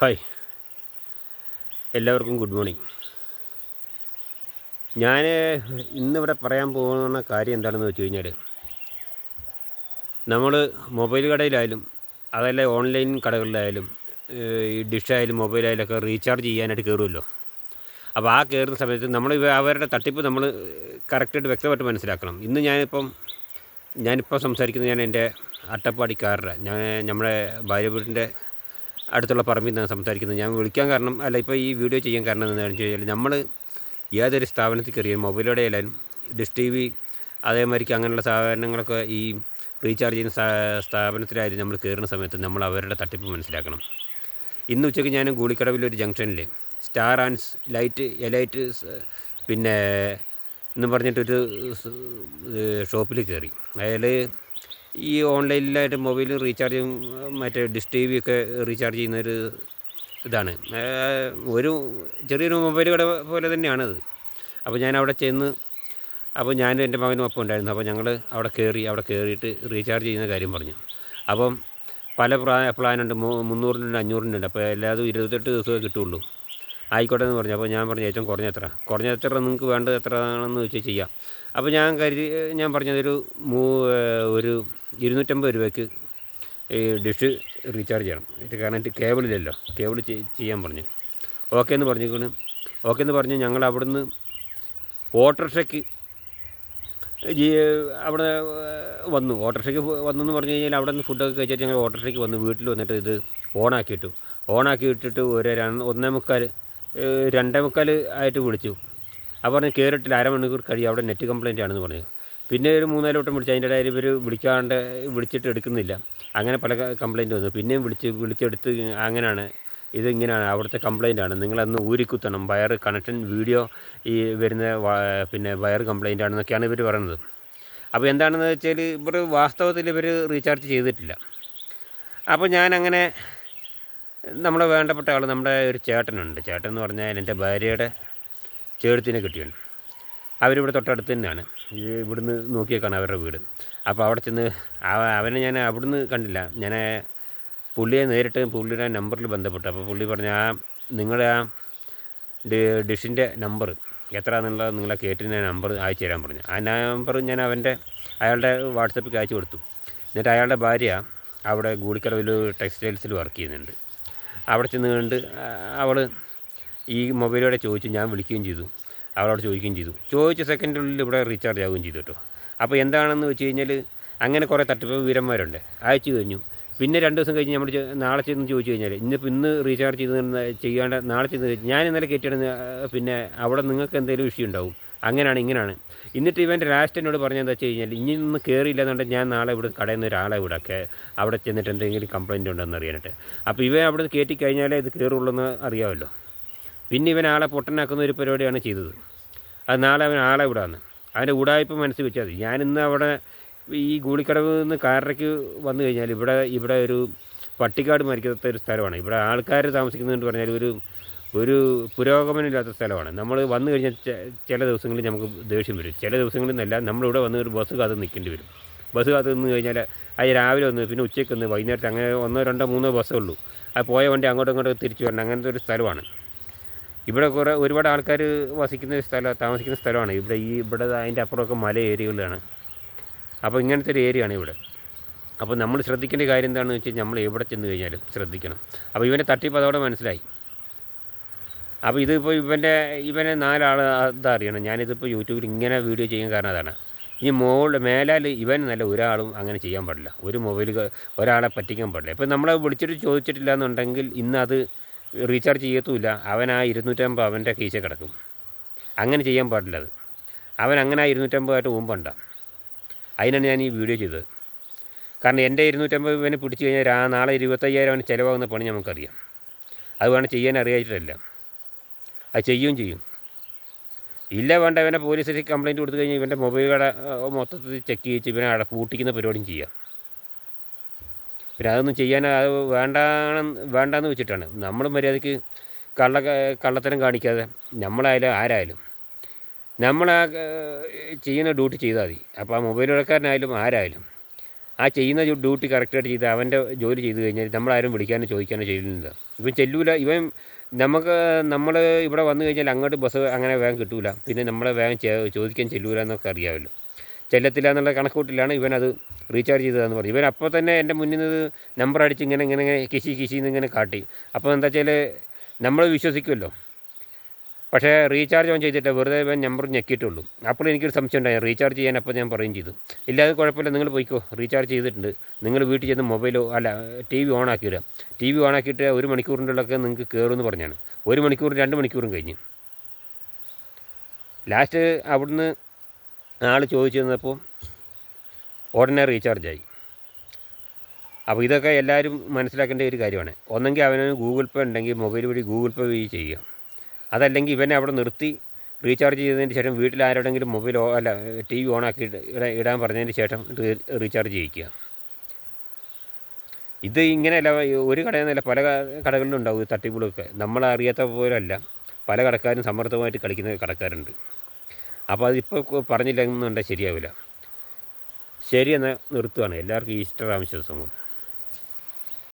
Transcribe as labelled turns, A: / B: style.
A: Hi. എല്ലാവർക്കും good morning. ഞാൻ ഇന്നിവിടെ പറയാൻ പോകുന്ന കാര്യം എന്താണെന്ന് വെച്ച് കഴിഞ്ഞാൽ നമ്മൾ മൊബൈൽ കടയിലായാലും അതല്ല ഓൺലൈൻ കടകളിലായാലും ഈ ഡിഷായാലും മൊബൈലായാലൊക്കെ റീചാർജ് ചെയ്യാനായിട്ട് കയറുമല്ലോ അപ്പോൾ ആ കയറുന്ന സമയത്ത് നമ്മൾ അവരുടെ തട്ടിപ്പ് നമ്മൾ കറക്റ്റായിട്ട് വ്യക്തമായിട്ട് മനസ്സിലാക്കണം. ഇന്ന് ഞാനിപ്പം ഞാനിപ്പോൾ സംസാരിക്കുന്നത് ഞാൻ എന്റെ അട്ടപ്പാടിക്കാരുടെ ഞാൻ നമ്മുടെ ഭാര്യ വീടിന്റെ അടുത്തുള്ള പറമ്പിൽ നിന്നാണ് സംസാരിക്കുന്നത്. ഞാൻ വിളിക്കാൻ കാരണം അല്ല ഇപ്പോൾ ഈ വീഡിയോ ചെയ്യാൻ കാരണം എന്താണെന്ന് വെച്ച് കഴിഞ്ഞാൽ നമ്മൾ ഏതൊരു സ്ഥാപനത്തിൽ കയറിയാലും മൊബൈലോടെ ആയാലും ഡിഷ് ടി വി അതേമാതിരിക്ക് അങ്ങനെയുള്ള സാധനങ്ങളൊക്കെ ഈ റീചാർജ് ചെയ്യുന്ന സ്ഥാ- സ്ഥാപനത്തിലായാലും നമ്മൾ കയറുന്ന സമയത്ത് നമ്മൾ അവരുടെ തട്ടിപ്പ് മനസ്സിലാക്കണം. ഇന്ന് ഉച്ചയ്ക്ക് ഞാൻ ഗൂളിക്കടവിലൊരു ജംഗ്ഷനിൽ സ്റ്റാർ ആൻഡ്സ് ലൈറ്റ് എലൈറ്റ് പിന്നെ എന്നും പറഞ്ഞിട്ടൊരു ഷോപ്പിൽ കയറി. അയാൾ ഈ ഓൺലൈനിലായിട്ട് മൊബൈൽ റീചാർജും മറ്റേ ഡിഷ് ടി വി ഒക്കെ റീചാർജ് ചെയ്യുന്നൊരു ഇതാണ്. ഒരു ചെറിയൊരു മൊബൈൽ കട പോലെ തന്നെയാണത്. അപ്പോൾ ഞാൻ അവിടെ ചെന്ന് അപ്പോൾ ഞാനും എന്റെ മകനും ഒപ്പം ഉണ്ടായിരുന്നു. അപ്പോൾ ഞങ്ങൾ അവിടെ കയറി അവിടെ കയറിയിട്ട് റീചാർജ് ചെയ്യുന്ന കാര്യം പറഞ്ഞു. അപ്പം പല പ്ലാനുണ്ട്. മുന്നൂറിനുണ്ട് അഞ്ഞൂറിനുണ്ട്. അപ്പോൾ എല്ലാതും ഇരുപത്തെട്ട് ദിവസമേ കിട്ടുള്ളൂ. ആയിക്കോട്ടെ എന്ന് പറഞ്ഞു. അപ്പോൾ ഞാൻ പറഞ്ഞു ഏറ്റവും കുറഞ്ഞ എത്ര? കുറഞ്ഞ എത്ര നിങ്ങൾക്ക് വേണ്ടത് എത്ര ആണെന്ന് വെച്ചാൽ ചെയ്യാം. അപ്പോൾ ഞാൻ കരുതി ഞാൻ പറഞ്ഞതൊരു മൂ ഒരു ഇരുന്നൂറ്റമ്പത് രൂപയ്ക്ക് ഈ ഡിഷ് റീചാർജ് ചെയ്യണം. കാരണം കേബിളില്ലല്ലോ കേബിൾ ചെയ്യാൻ പറഞ്ഞു. ഓക്കെ എന്ന് പറഞ്ഞിരിക്കുന്നു. ഓക്കെ എന്ന് പറഞ്ഞ് ഞങ്ങൾ അവിടുന്ന് ഓട്ടോറിക്ഷയ്ക്ക് അവിടെ വന്നു. ഓട്ടോറിക്ഷയ്ക്ക് വന്നു എന്ന് പറഞ്ഞു കഴിഞ്ഞാൽ അവിടെ നിന്ന് ഫുഡൊക്കെ കഴിച്ചിട്ട് ഞങ്ങൾ ഓട്ടോറിക്ഷയ്ക്ക് വന്നു വീട്ടിൽ വന്നിട്ട് ഇത് ഓണാക്കി ഇട്ടു ഓണാക്കി ഇട്ടിട്ട് ഒരു ഒന്നേ മുക്കാൽ രണ്ടേ മുക്കാൽ ആയിട്ട് വിളിച്ചു. അപ്പോൾ പറഞ്ഞ് കയറിയിട്ടില്ല അരമണിക്കൂർ കഴിയും. അവിടെ നെറ്റ് കംപ്ലൈന്റ് ആണെന്ന് പറഞ്ഞു. പിന്നെ ഒരു മൂന്നാൽ വട്ടം വിളിച്ചു അതിന്റെ ഇടയിൽ ഇവർ വിളിക്കാണ്ട് വിളിച്ചിട്ട് എടുക്കുന്നില്ല. അങ്ങനെ പല കംപ്ലൈന്റ് വന്നു. പിന്നെയും വിളിച്ച് വിളിച്ചെടുത്ത് അങ്ങനെയാണ് ഇത് ഇങ്ങനെയാണ് അവിടുത്തെ കംപ്ലൈന്റ് ആണ്. നിങ്ങളന്ന് ഊരിക്കുത്തണം. വയർ കണക്ഷൻ വീഡിയോ ഈ വരുന്ന പിന്നെ വയർ കംപ്ലൈന്റ് ആണെന്നൊക്കെയാണ് ഇവർ പറയുന്നത് അപ്പോൾ എന്താണെന്ന് വെച്ചാൽ ഇവർ വാസ്തവത്തിൽ ഇവർ റീചാർജ് ചെയ്തിട്ടില്ല. അപ്പോൾ ഞാനങ്ങനെ നമ്മളെ വേണ്ടപ്പെട്ട ആൾ നമ്മുടെ ഒരു ചേട്ടനുണ്ട്. ചേട്ടൻ എന്ന് പറഞ്ഞാൽ എന്റെ ഭാര്യയുടെ ചേട്ടത്തിനെ കിട്ടിയാണ് അവരിവിടെ തൊട്ടടുത്ത് തന്നെയാണ്. ഈ ഇവിടുന്ന് നോക്കിയേക്കാണ് അവരുടെ വീട്. അപ്പോൾ അവിടെ ചെന്ന് അവനെ ഞാൻ അവിടുന്ന് കണ്ടില്ല. ഞാൻ പുള്ളിയെ നേരിട്ട് പുള്ളിയുടെ നമ്പറിൽ ബന്ധപ്പെട്ടു. അപ്പോൾ പുള്ളി പറഞ്ഞ ആ നിങ്ങളുടെ ആ ഡിഷിന്റെ നമ്പർ എത്രയാണെന്നുള്ളത് നിങ്ങളെ കേട്ടിന്റെ നമ്പർ അയച്ചു തരാൻ പറഞ്ഞു. ആ നമ്പർ ഞാൻ അവന്റെ അയാളുടെ വാട്സപ്പിൽ അയച്ചു കൊടുത്തു. എന്നിട്ട് അയാളുടെ ഭാര്യ അവിടെ ഗൂളിക്കടവിൽ ടെക്സ്റ്റൈൽസിൽ വർക്ക് ചെയ്യുന്നുണ്ട്. അവിടെ ചെന്ന് കണ്ട് അവൾ ഈ മൊബൈലോടെ ചോദിച്ചു ഞാൻ വിളിക്കുകയും ചെയ്തു. അവളോട് ചോദിക്കുകയും ചെയ്തു. ചോദിച്ച സെക്കൻഡിനുള്ളിൽ ഇവിടെ റീചാർജ് ആവുകയും ചെയ്തു കേട്ടോ. അപ്പോൾ എന്താണെന്ന് വെച്ച് കഴിഞ്ഞാൽ അങ്ങനെ കുറേ തട്ടിപ്പ് വീരന്മാരുണ്ട്. അയച്ചു കഴിഞ്ഞു. പിന്നെ രണ്ട് ദിവസം കഴിഞ്ഞ് നമ്മൾ നാളെ ചെന്ന് ചോദിച്ചു കഴിഞ്ഞാൽ ഇന്നിപ്പോൾ ഇന്ന് റീചാർജ് ചെയ്ത് ചെയ്യാണ്ട് നാളെ ചെന്ന് ഞാൻ ഇന്നലെ കയറ്റിയാണ് പിന്നെ അവിടെ നിങ്ങൾക്ക് എന്തെങ്കിലും ഇഷ്യൂ ഉണ്ടാവും. അങ്ങനെയാണ് ഇങ്ങനെയാണ് എന്നിട്ട് ഇവന്റെ ലാസ്റ്റ് എന്നോട് പറഞ്ഞതെന്താ വെച്ച് കഴിഞ്ഞാൽ ഇനി ഒന്ന് കയറിയില്ല എന്നുണ്ടെങ്കിൽ ഞാൻ നാളെ ഇവിടെ കടയിൽ നിന്ന് ഒരാളെ വിടക്കെ അവിടെ ചെന്നിട്ട് എന്തെങ്കിലും കംപ്ലയിന്റ് ഉണ്ടെന്ന് അറിയാനായിട്ട്. അപ്പോൾ ഇവ അവിടെ കയറ്റി കഴിഞ്ഞാലേ ഇത് കയറുള്ളൂ എന്ന് അറിയാമല്ലോ. പിന്നെ ഇവൻ ആളെ പൊട്ടനാക്കുന്ന ഒരു പരിപാടിയാണ് ചെയ്തത്. അത് നാളെ അവൻ ആളെ വിടാന്ന്. അവന്റെ ഉടായ്പ മനസ്സിൽ വെച്ചാൽ മതി. ഞാനിന്ന് അവിടെ ഈ ഗൂളിക്കടവ് നിന്ന് കാരയ്ക്ക് വന്നു കഴിഞ്ഞാൽ ഇവിടെ ഇവിടെ ഒരു പട്ടിക്കാട് മരിക്കാത്ത ഒരു സ്ഥലമാണ്. ഇവിടെ ആൾക്കാർ താമസിക്കുന്നതെന്ന് പറഞ്ഞാൽ ഒരു ഒരു പുരോഗമനമില്ലാത്ത സ്ഥലമാണ്. നമ്മൾ വന്നു കഴിഞ്ഞാൽ ചില ദിവസങ്ങളിൽ നമുക്ക് ദേഷ്യം വരും. ചില ദിവസങ്ങളിൽ നിന്നല്ല നമ്മളിവിടെ വന്ന് ഒരു ബസ് കാത്ത് നിൽക്കേണ്ടി വരും. ബസ് കാത്ത് നിന്ന് കഴിഞ്ഞാൽ അത് രാവിലെ ഒന്ന് പിന്നെ ഉച്ചയ്ക്ക് ഒന്ന് വൈകുന്നേരത്തെ അങ്ങനെ ഒന്നോ രണ്ടോ മൂന്നോ ബസ്സേ ഉള്ളൂ. അത് പോയ വണ്ടി അങ്ങോട്ടും ഇങ്ങോട്ടും തിരിച്ചു വരണം അങ്ങനത്തെ ഒരു സ്ഥലമാണ്. ഇവിടെ കുറേ ഒരുപാട് ആൾക്കാർ വസിക്കുന്ന സ്ഥലം താമസിക്കുന്ന സ്ഥലമാണ്. ഇവിടെ ഈ ഇവിടെ അതിന്റെ അപ്പുറമൊക്കെ മല ഏരിയകളിലാണ്. അപ്പോൾ ഇങ്ങനത്തെ ഒരു ഏരിയയാണ് ഇവിടെ. അപ്പോൾ നമ്മൾ ശ്രദ്ധിക്കേണ്ട കാര്യം എന്താണെന്ന് വെച്ചാൽ നമ്മൾ എവിടെ ചെന്ന് കഴിഞ്ഞാലും ശ്രദ്ധിക്കണം. അപ്പോൾ ഇവന്റെ തട്ടിപ്പ് അതോടെ മനസ്സിലായി. അപ്പോൾ ഇതിപ്പോൾ ഇവന്റെ ഇവനെ നാലാൾ അതാ അറിയണം. ഞാനിതിപ്പോൾ യൂട്യൂബിൽ ഇങ്ങനെ വീഡിയോ ചെയ്യാൻ കാരണം അതാണ്. ഈ മോളിൽ മേലാൽ ഇവൻ നല്ല ഒരാളും അങ്ങനെ ചെയ്യാൻ പാടില്ല. ഒരു മൊബൈൽ ഒരാളെ പറ്റിക്കാൻ പാടില്ല. ഇപ്പം നമ്മളെ വിളിച്ചിട്ട് ചോദിച്ചിട്ടില്ല എന്നുണ്ടെങ്കിൽ ഇന്നത് റീചാർജ് ചെയ്യത്തുമില്ല. അവൻ ആ ഇരുന്നൂറ്റമ്പത് അവന്റെ കീശ കിടക്കും. അങ്ങനെ ചെയ്യാൻ പാടില്ല അത്. അവൻ അങ്ങനെ ആ ഇരുന്നൂറ്റമ്പതായിട്ട് ഊമ്പണ്ട. അതിനാണ് ഞാൻ ഈ വീഡിയോ ചെയ്തത്. കാരണം എന്റെ ഇരുന്നൂറ്റമ്പത് ഇവന് പിടിച്ചു കഴിഞ്ഞാൽ രാ- നാളെ ഇരുപത്തയ്യായിരം അവന് ചിലവാകുന്ന പണി നമുക്കറിയാം. അത് വേണം ചെയ്യാൻ അറിയായിട്ടില്ല. അത് ചെയ്യുകയും ചെയ്യും. ഇല്ല വേണ്ട. ഇവനെ പോലീസിൽ കംപ്ലയിന്റ് കൊടുത്തു കഴിഞ്ഞാൽ ഇവന്റെ മൊബൈൽ കട മൊത്തത്തിൽ ചെക്ക് ചെയ്യിച്ച് ഇവനെ അട പൂട്ടിക്കുന്ന പരിപാടിയും ചെയ്യാം. പിന്നെ അതൊന്നും ചെയ്യാൻ അത് വേണ്ടാണെന്ന് വേണ്ടാന്ന് വെച്ചിട്ടാണ്. നമ്മൾ മര്യാദയ്ക്ക് കള്ള കള്ളത്തരം കാണിക്കാതെ നമ്മളായാലും ആരായാലും നമ്മൾ ആ ചെയ്യുന്ന ഡ്യൂട്ടി ചെയ്താൽ മതി. അപ്പോൾ ആ മൊബൈൽ വിളക്കാരനായാലും ആരായാലും ആ ചെയ്യുന്ന ഡ്യൂട്ടി കറക്റ്റായിട്ട് ചെയ്ത് അവന്റെ ജോലി ചെയ്ത് കഴിഞ്ഞാൽ നമ്മളാരും വിളിക്കാനോ ചോദിക്കാനോ ചെയ്യുന്നില്ല ഇവൻ ചെല്ലൂല ഇവൻ നമുക്ക് നമ്മൾ ഇവിടെ വന്നു കഴിഞ്ഞാൽ അങ്ങോട്ട് ബസ് അങ്ങനെ വേഗം കിട്ടൂല. പിന്നെ നമ്മളെ വേഗം ചോദിക്കാൻ ചെല്ലൂല എന്നൊക്കെ അറിയാമല്ലോ. ചെല്ലത്തില്ല എന്നുള്ള കണക്കൂട്ടിലാണ് ഇവൻ അത് റീചാർജ് ചെയ്തതെന്ന് പറഞ്ഞു ഇവൻ അപ്പോൾ തന്നെ എന്റെ മുന്നിൽ നിന്ന് നമ്പർ അടിച്ച് ഇങ്ങനെ ഇങ്ങനെ ഇങ്ങനെ കിശി കിശി എന്നിങ്ങനെ കാട്ടി. അപ്പോൾ എന്താ വെച്ചാൽ നമ്മൾ വിശ്വസിക്കുമല്ലോ. പക്ഷേ റീചാർജ് ഓൺ ചെയ്തിട്ട് വെറുതെ ഇവൻ നമ്പർ ഞെക്കിയിട്ടുള്ളൂ. അപ്പോൾ എനിക്കൊരു സംശയം ഉണ്ടായി. റീചാർജ് ചെയ്യാൻ അപ്പോൾ ഞാൻ പറയും ചെയ്തു. ഇല്ലാതെ കുഴപ്പമില്ല. നിങ്ങൾ പോയിക്കോ. റീചാർജ് ചെയ്തിട്ടുണ്ട്. നിങ്ങൾ വീട്ടിൽ ചെന്ന് മൊബൈലോ അല്ല ടി വി ഓൺ ആക്കിയിടുക ടി വി ഓൺ ആക്കിയിട്ട് ഒരു മണിക്കൂറിന്റെ ഉള്ളൊക്കെ നിങ്ങൾക്ക് കയറുമെന്ന് പറഞ്ഞാണ്. ഒരു മണിക്കൂറും രണ്ട് മണിക്കൂറും കഴിഞ്ഞ്. ലാസ്റ്റ് അവിടുന്ന് ആൾ ചോദിച്ചു തന്നപ്പോൾ ഉടനെ റീചാർജായി. അപ്പോൾ ഇതൊക്കെ എല്ലാവരും മനസ്സിലാക്കേണ്ട ഒരു കാര്യമാണ്. ഒന്നെങ്കിൽ അവന് ഗൂഗിൾ പേ ഉണ്ടെങ്കിൽ മൊബൈൽ വഴി ഗൂഗിൾ പേ വഴി ചെയ്യുക. അതല്ലെങ്കിൽ ഇവനെ അവിടെ നിർത്തി റീചാർജ് ചെയ്തതിന് ശേഷം വീട്ടിൽ ആരോടെങ്കിലും മൊബൈൽ അല്ല ടി വി ഓണാക്കി ഇട- ഇടാൻ പറഞ്ഞതിന് ശേഷം റീചാർജ് ചെയ്യിക്കുക. ഇത് ഇങ്ങനെയല്ല ഒരു കടയിൽ നിന്നല്ല പല കടകളിലും ഉണ്ടാവും ഈ തട്ടിപ്പുകളൊക്കെ. നമ്മളറിയാത്ത പോലല്ല. പല കടക്കാരും സമ്മർദ്ദമായിട്ട് കളിക്കുന്ന കടക്കാരുണ്ട്. അപ്പോൾ അതിപ്പോൾ പറഞ്ഞില്ലെന്നുണ്ടെങ്കിൽ ശരിയാവില്ല. ശരി എന്നാൽ നിർത്തുകയാണ് എല്ലാവർക്കും ഈസ്റ്റർ ആവശ്യം ദിവസം